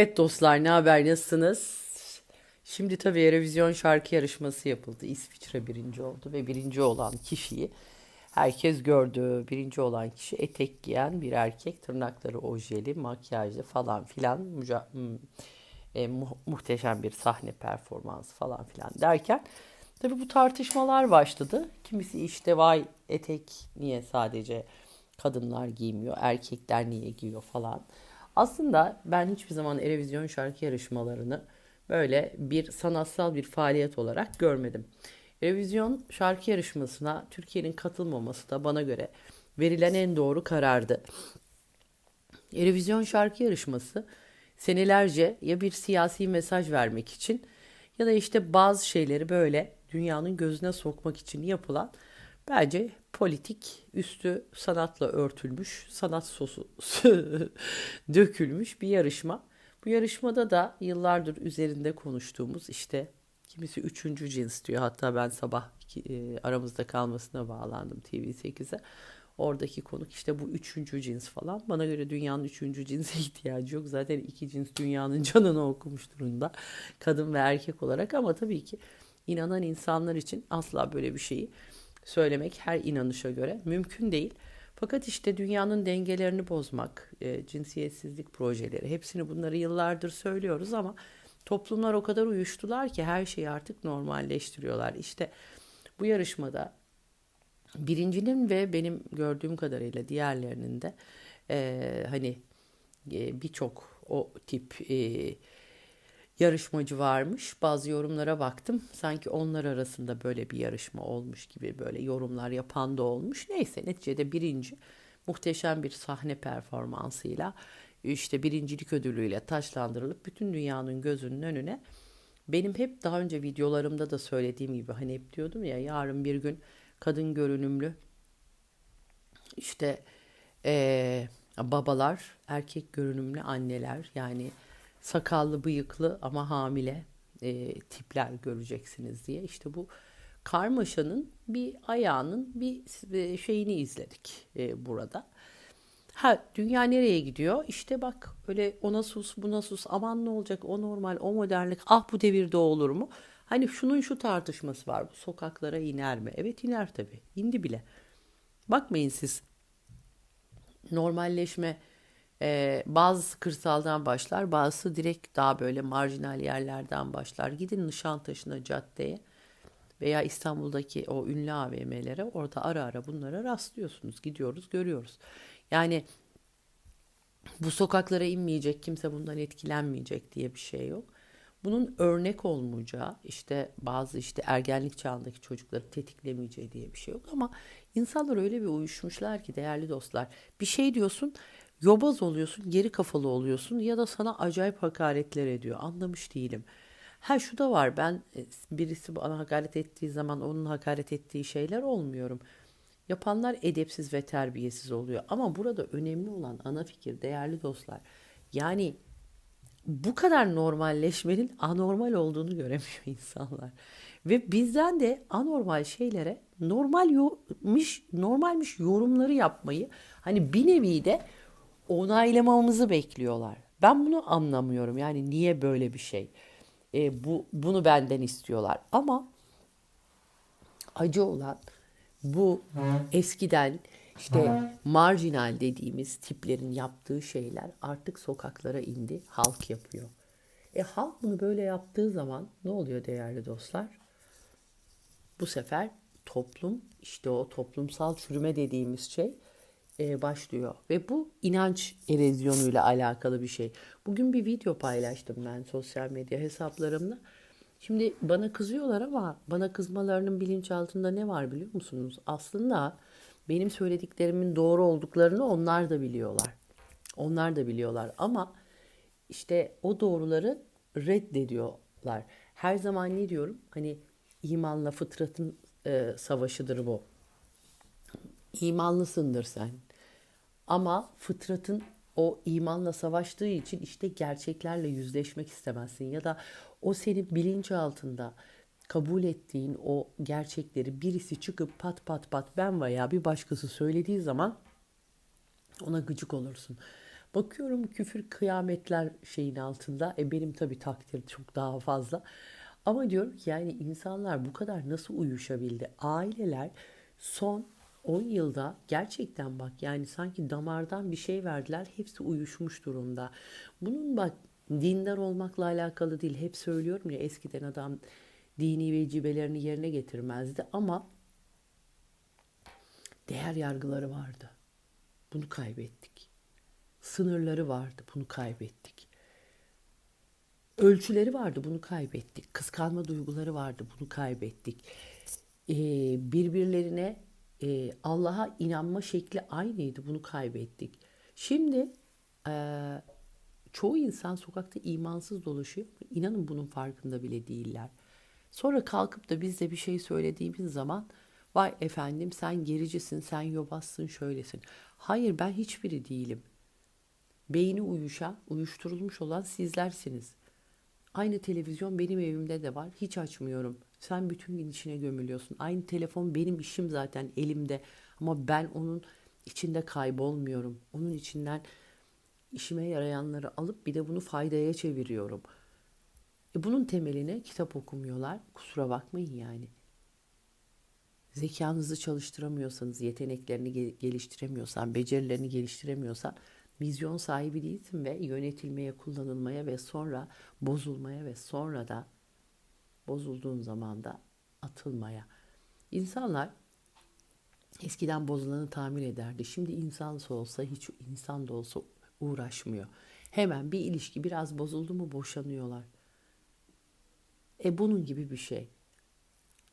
Evet dostlar ne haber nasılsınız? Şimdi tabii Eurovision şarkı yarışması yapıldı. İsviçre birinci oldu ve birinci olan kişiyi herkes gördü. Birinci olan kişi etek giyen bir erkek. Tırnakları ojeli, makyajlı falan filan. Müca- hmm, e, mu- muhteşem bir sahne performansı falan filan derken tabii bu tartışmalar başladı. Kimisi işte vay etek niye sadece kadınlar giymiyor, erkekler niye giyiyor falan. Aslında ben hiçbir zaman Eurovision şarkı yarışmalarını böyle bir sanatsal bir faaliyet olarak görmedim. Eurovision şarkı yarışmasına Türkiye'nin katılmaması da bana göre verilen en doğru karardı. Eurovision şarkı yarışması senelerce ya bir siyasi mesaj vermek için ya da işte bazı şeyleri böyle dünyanın gözüne sokmak için yapılan bence politik üstü sanatla örtülmüş, sanat sosu dökülmüş bir yarışma. Bu yarışmada da yıllardır üzerinde konuştuğumuz işte kimisi üçüncü cins diyor. Hatta ben sabah e, aramızda kalmasına bağlandım TV8'e. Oradaki konuk işte bu üçüncü cins falan. Bana göre dünyanın üçüncü cinse ihtiyacı yok. Zaten iki cins dünyanın canını okumuş durumda. Kadın ve erkek olarak ama tabii ki inanan insanlar için asla böyle bir şeyi söylemek her inanışa göre mümkün değil. Fakat işte dünyanın dengelerini bozmak, e, cinsiyetsizlik projeleri hepsini bunları yıllardır söylüyoruz ama toplumlar o kadar uyuştular ki her şeyi artık normalleştiriyorlar. İşte bu yarışmada birincinin ve benim gördüğüm kadarıyla diğerlerinin de e, hani e, birçok o tip e, yarışmacı varmış. Bazı yorumlara baktım. Sanki onlar arasında böyle bir yarışma olmuş gibi böyle yorumlar yapan da olmuş. Neyse neticede birinci muhteşem bir sahne performansıyla işte birincilik ödülüyle taşlandırılıp bütün dünyanın gözünün önüne benim hep daha önce videolarımda da söylediğim gibi hani hep diyordum ya yarın bir gün kadın görünümlü işte eee, babalar erkek görünümlü anneler yani sakallı bıyıklı ama hamile e, tipler göreceksiniz diye. İşte bu karmaşanın bir ayağının bir e, şeyini izledik e, burada. Ha dünya nereye gidiyor? İşte bak öyle ona sus buna sus aman ne olacak o normal o modernlik ah bu devirde olur mu? Hani şunun şu tartışması var bu sokaklara iner mi? Evet iner tabii indi bile. Bakmayın siz normalleşme ee, bazısı kırsaldan başlar, bazısı direkt daha böyle marjinal yerlerden başlar. Gidin Nişantaşı'na caddeye veya İstanbul'daki o ünlü AVM'lere orada ara ara bunlara rastlıyorsunuz. Gidiyoruz, görüyoruz. Yani bu sokaklara inmeyecek, kimse bundan etkilenmeyecek diye bir şey yok. Bunun örnek olmayacağı, işte bazı işte ergenlik çağındaki çocukları tetiklemeyeceği diye bir şey yok ama insanlar öyle bir uyuşmuşlar ki değerli dostlar. Bir şey diyorsun, yobaz oluyorsun, geri kafalı oluyorsun ya da sana acayip hakaretler ediyor. Anlamış değilim. Ha şu da var ben e, birisi bana hakaret ettiği zaman onun hakaret ettiği şeyler olmuyorum. Yapanlar edepsiz ve terbiyesiz oluyor. Ama burada önemli olan ana fikir değerli dostlar. Yani bu kadar normalleşmenin anormal olduğunu göremiyor insanlar. Ve bizden de anormal şeylere normalmiş, normalmiş yorumları yapmayı hani bir nevi de onaylamamızı bekliyorlar. Ben bunu anlamıyorum. Yani niye böyle bir şey? E, bu bunu benden istiyorlar. Ama acı olan bu eskiden işte marjinal dediğimiz tiplerin yaptığı şeyler artık sokaklara indi. Halk yapıyor. E halk bunu böyle yaptığı zaman ne oluyor değerli dostlar? Bu sefer toplum işte o toplumsal çürüme dediğimiz şey e, başlıyor. Ve bu inanç erozyonuyla alakalı bir şey. Bugün bir video paylaştım ben sosyal medya hesaplarımda. Şimdi bana kızıyorlar ama bana kızmalarının bilinçaltında ne var biliyor musunuz? Aslında benim söylediklerimin doğru olduklarını onlar da biliyorlar. Onlar da biliyorlar ama işte o doğruları reddediyorlar. Her zaman ne diyorum? Hani imanla fıtratın e, savaşıdır bu. İmanlısındır sen. Ama fıtratın o imanla savaştığı için işte gerçeklerle yüzleşmek istemezsin ya da o senin bilinç altında kabul ettiğin o gerçekleri birisi çıkıp pat pat pat ben veya bir başkası söylediği zaman ona gıcık olursun. Bakıyorum küfür kıyametler şeyin altında. E benim tabii takdir çok daha fazla. Ama diyorum ki yani insanlar bu kadar nasıl uyuşabildi? Aileler son 10 yılda gerçekten bak yani sanki damardan bir şey verdiler. Hepsi uyuşmuş durumda. Bunun bak dindar olmakla alakalı değil. Hep söylüyorum ya eskiden adam dini vecibelerini yerine getirmezdi ama değer yargıları vardı. Bunu kaybettik. Sınırları vardı. Bunu kaybettik. Ölçüleri vardı. Bunu kaybettik. Kıskanma duyguları vardı. Bunu kaybettik. Ee, birbirlerine e, Allah'a inanma şekli aynıydı. Bunu kaybettik. Şimdi e, çoğu insan sokakta imansız dolaşıyor. İnanın bunun farkında bile değiller. Sonra kalkıp da biz de bir şey söylediğimiz zaman vay efendim sen gericisin, sen yobazsın, şöylesin. Hayır ben hiçbiri değilim. Beyni uyuşan, uyuşturulmuş olan sizlersiniz. Aynı televizyon benim evimde de var. Hiç açmıyorum. Sen bütün gün içine gömülüyorsun. Aynı telefon benim işim zaten elimde. Ama ben onun içinde kaybolmuyorum. Onun içinden işime yarayanları alıp bir de bunu faydaya çeviriyorum. E bunun temeline kitap okumuyorlar. Kusura bakmayın yani. Zekanızı çalıştıramıyorsanız, yeteneklerini geliştiremiyorsan, becerilerini geliştiremiyorsan vizyon sahibi değilsin ve yönetilmeye, kullanılmaya ve sonra bozulmaya ve sonra da bozulduğun zaman da atılmaya. İnsanlar eskiden bozulanı tamir ederdi. Şimdi insan olsa hiç insan da olsa uğraşmıyor. Hemen bir ilişki biraz bozuldu mu boşanıyorlar. E bunun gibi bir şey.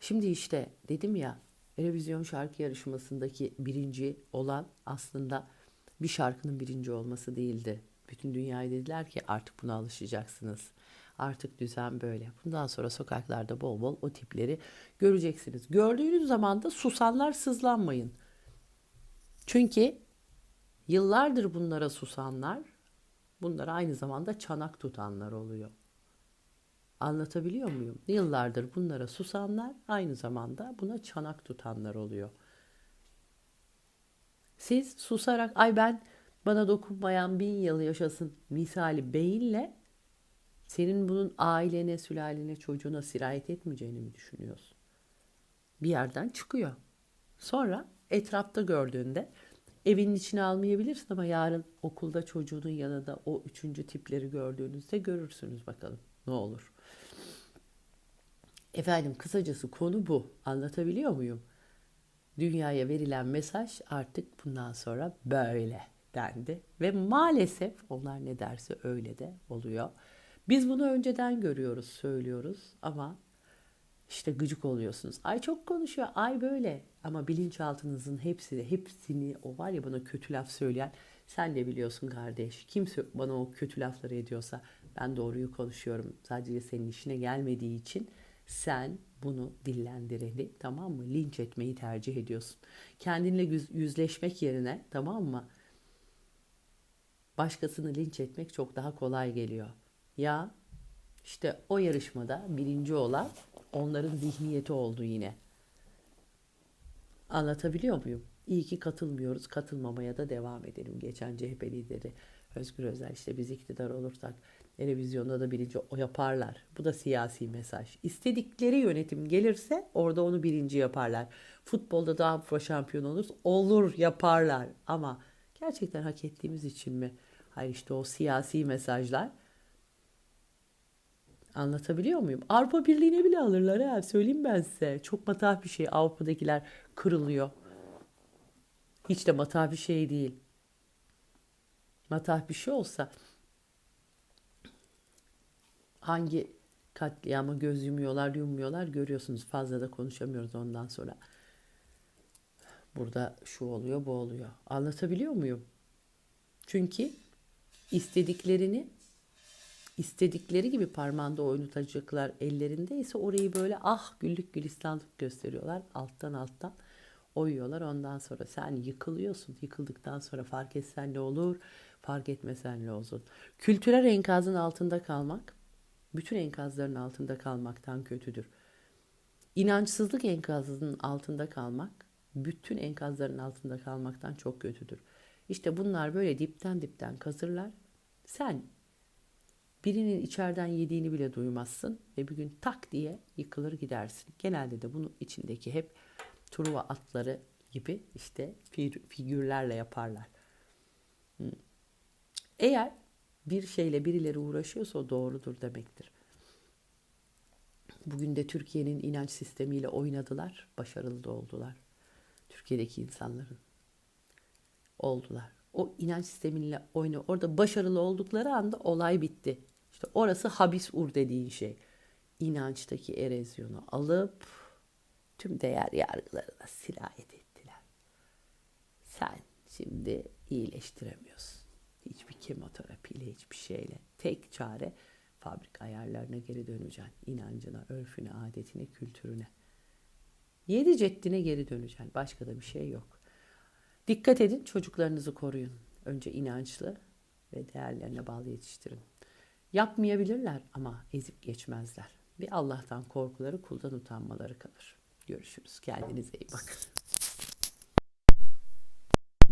Şimdi işte dedim ya Erevizyon şarkı yarışmasındaki birinci olan aslında bir şarkının birinci olması değildi. Bütün dünyaya dediler ki artık buna alışacaksınız. Artık düzen böyle. Bundan sonra sokaklarda bol bol o tipleri göreceksiniz. Gördüğünüz zaman da susanlar sızlanmayın. Çünkü yıllardır bunlara susanlar, bunlara aynı zamanda çanak tutanlar oluyor. Anlatabiliyor muyum? Yıllardır bunlara susanlar aynı zamanda buna çanak tutanlar oluyor. Siz susarak ay ben bana dokunmayan bin yıl yaşasın misali beyinle senin bunun ailene, sülalene, çocuğuna sirayet etmeyeceğini mi düşünüyorsun? Bir yerden çıkıyor. Sonra etrafta gördüğünde evinin içine almayabilirsin ama yarın okulda çocuğunun yanında o üçüncü tipleri gördüğünüzde görürsünüz bakalım ne olur. Efendim kısacası konu bu. Anlatabiliyor muyum? Dünyaya verilen mesaj artık bundan sonra böyle dendi. Ve maalesef onlar ne derse öyle de oluyor. Biz bunu önceden görüyoruz, söylüyoruz ama işte gıcık oluyorsunuz. Ay çok konuşuyor, ay böyle. Ama bilinçaltınızın hepsi hepsini o var ya bana kötü laf söyleyen sen de biliyorsun kardeş. Kimse bana o kötü lafları ediyorsa ben doğruyu konuşuyorum. Sadece senin işine gelmediği için sen bunu dillendireni tamam mı linç etmeyi tercih ediyorsun. Kendinle yüzleşmek yerine tamam mı başkasını linç etmek çok daha kolay geliyor. Ya işte o yarışmada birinci olan onların zihniyeti oldu yine. Anlatabiliyor muyum? İyi ki katılmıyoruz. Katılmamaya da devam edelim. Geçen CHP lideri Özgür Özel işte biz iktidar olursak televizyonda da birinci o yaparlar. Bu da siyasi mesaj. İstedikleri yönetim gelirse orada onu birinci yaparlar. Futbolda daha Avrupa şampiyon oluruz. Olur yaparlar. Ama gerçekten hak ettiğimiz için mi? Hayır işte o siyasi mesajlar. Anlatabiliyor muyum? Avrupa Birliği'ne bile alırlar ha. Söyleyeyim ben size. Çok matah bir şey. Avrupa'dakiler kırılıyor. Hiç de matah bir şey değil. Matah bir şey olsa hangi katliama göz yumuyorlar yummuyorlar görüyorsunuz. Fazla da konuşamıyoruz ondan sonra. Burada şu oluyor bu oluyor. Anlatabiliyor muyum? Çünkü istediklerini istedikleri gibi parmağında oynatacaklar ellerinde ise orayı böyle ah güllük gülistanlık gösteriyorlar alttan alttan oyuyorlar ondan sonra sen yıkılıyorsun yıkıldıktan sonra fark etsen ne olur fark etmesen ne olsun kültürel enkazın altında kalmak bütün enkazların altında kalmaktan kötüdür. İnançsızlık enkazının altında kalmak, bütün enkazların altında kalmaktan çok kötüdür. İşte bunlar böyle dipten dipten kazırlar. Sen birinin içeriden yediğini bile duymazsın ve bir gün tak diye yıkılır gidersin. Genelde de bunu içindeki hep Truva atları gibi işte fig- figürlerle yaparlar. Hmm. Eğer bir şeyle birileri uğraşıyorsa o doğrudur demektir. Bugün de Türkiye'nin inanç sistemiyle oynadılar, başarılı da oldular. Türkiye'deki insanların oldular. O inanç sistemiyle oyna orada başarılı oldukları anda olay bitti. İşte orası habis ur dediğin şey. İnançtaki erozyonu alıp tüm değer yargılarına sirayet ettiler. Sen şimdi iyileştiremiyorsun. Hiçbir kemoterapiyle, hiçbir şeyle. Tek çare fabrika ayarlarına geri döneceksin. İnancına, örfüne, adetine, kültürüne. Yedi ceddine geri döneceksin. Başka da bir şey yok. Dikkat edin çocuklarınızı koruyun. Önce inançlı ve değerlerine bağlı yetiştirin. Yapmayabilirler ama ezip geçmezler. Bir Allah'tan korkuları, kuldan utanmaları kalır. Görüşürüz. Kendinize iyi bakın.